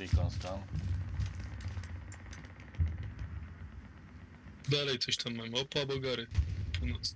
Recon. Dalej coś tam mamy. Opa, Bogary. Północ.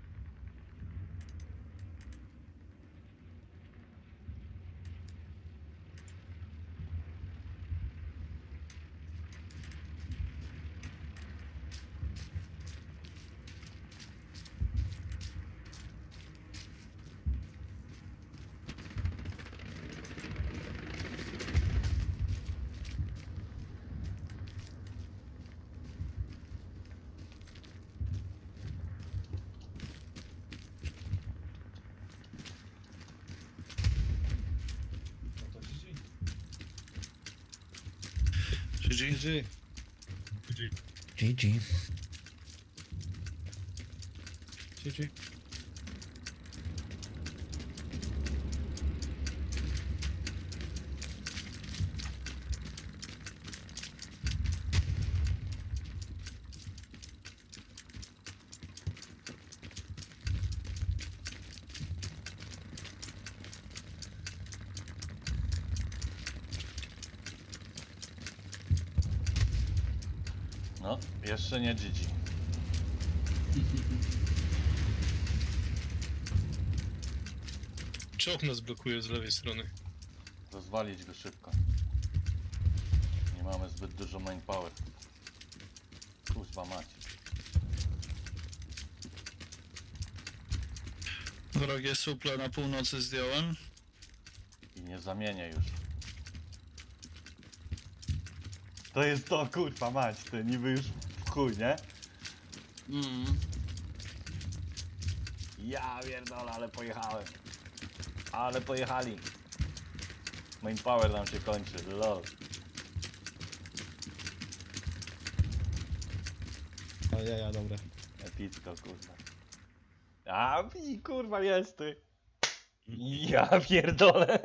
GG. GG. GG. GG. No, jeszcze nie GG. Czołg nas blokuje z lewej strony. Rozwalić go szybko. Nie mamy zbyt dużo main power. Kurwa mać. Wrogie suple na północy zdjąłem. I nie zamienię już. To jest to, kurwa mać, to niby już w chuj, nie? Mm. Ja pierdolę, ale pojechałem. Ale pojechali. Main power nam się kończy, lol. A ja, ja, dobra. Epicko, kurwa. A, i kurwa jest ty. Ja pierdolę.